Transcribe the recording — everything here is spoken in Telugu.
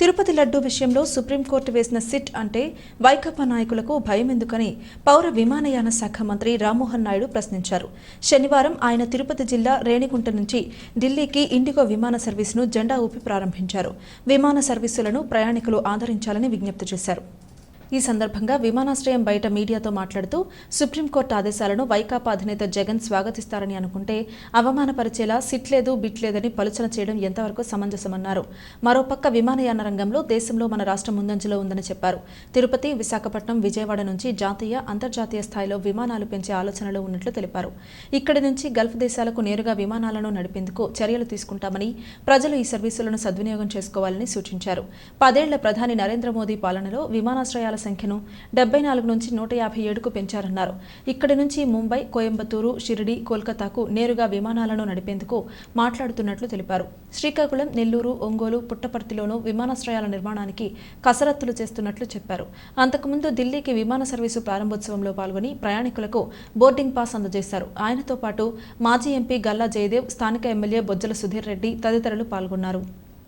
తిరుపతి లడ్డూ విషయంలో సుప్రీంకోర్టు వేసిన సిట్ అంటే వైకాపా నాయకులకు భయం ఎందుకని పౌర విమానయాన శాఖ మంత్రి రామ్మోహన్ నాయుడు ప్రశ్నించారు. శనివారం ఆయన తిరుపతి జిల్లా రేణిగుంట నుంచి ఢిల్లీకి ఇండిగో విమాన సర్వీసును జెండా ఊపి ప్రారంభించారు. విమాన సర్వీసులను ప్రయాణికులు ఆదరించాలని విజ్ఞప్తి చేశారు. ఈ సందర్భంగా విమానాశ్రయం బయట మీడియాతో మాట్లాడుతూ సుప్రీంకోర్టు ఆదేశాలను వైకాపా అధినేత జగన్ స్వాగతిస్తారని అనుకుంటే అవమానపరిచేలా సిట్ లేదు బిట్ లేదని పలుచన చేయడం ఎంతవరకు సమంజసమన్నారు. మరోపక్క విమానయాన రంగంలో దేశంలో మన రాష్ట్రం ముందంజలో ఉందని చెప్పారు. తిరుపతి విశాఖపట్నం విజయవాడ నుంచి జాతీయ అంతర్జాతీయ స్థాయిలో విమానాలు పెంచే ఆలోచనలు ఉన్నట్లు తెలిపారు. ఇక్కడి నుంచి గల్ఫ్ దేశాలకు నేరుగా విమానాలను నడిపేందుకు చర్యలు తీసుకుంటామని ప్రజలు ఈ సర్వీసులను సద్వినియోగం చేసుకోవాలని సూచించారు. పదేళ్ళ ప్రధాని నరేంద్ర మోదీ పాలనలో విమానాశ్రయాల సంఖ్యను డెబ్బై నాలుగు నుంచి నూట యాభై ఏడుకు పెంచారన్నారు. ఇక్కడి నుంచి ముంబై కోయంబత్తూరు షిరిడి కోల్కతాకు నేరుగా విమానాలను నడిపేందుకు మాట్లాడుతున్నట్లు తెలిపారు. శ్రీకాకుళం నెల్లూరు ఒంగోలు పుట్టపర్తిలోనూ విమానాశ్రయాల నిర్మాణానికి కసరత్తులు చేస్తున్నట్లు చెప్పారు. అంతకుముందు ఢిల్లీకి విమాన సర్వీసు ప్రారంభోత్సవంలో పాల్గొని ప్రయాణికులకు బోర్డింగ్ పాస్ అందజేశారు. ఆయనతో పాటు మాజీ ఎంపీ గల్లా జయదేవ్ స్థానిక ఎమ్మెల్యే బొజ్జల సుధీర్ రెడ్డి తదితరులు పాల్గొన్నారు.